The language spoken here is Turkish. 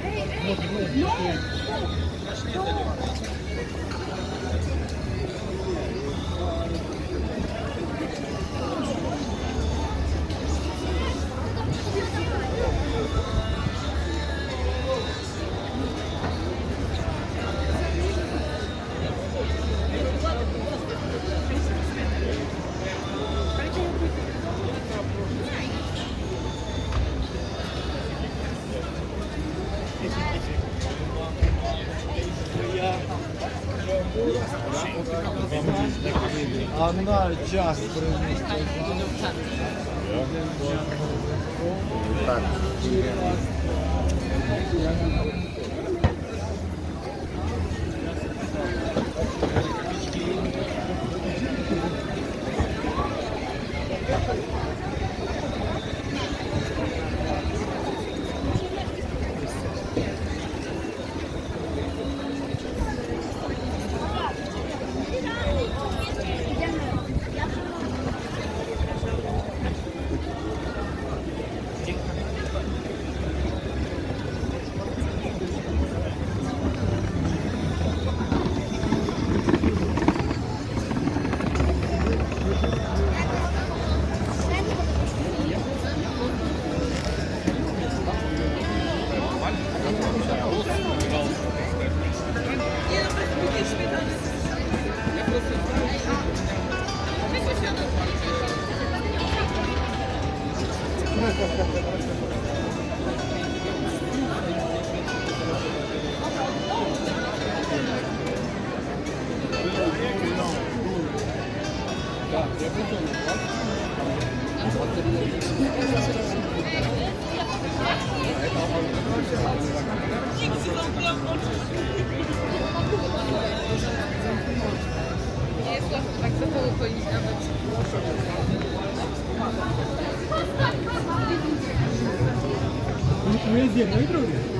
Hey, hey, no, no, no. Она час Так. Nie jest to tak za połowę powiedzieć Poesia, não é, Bruno?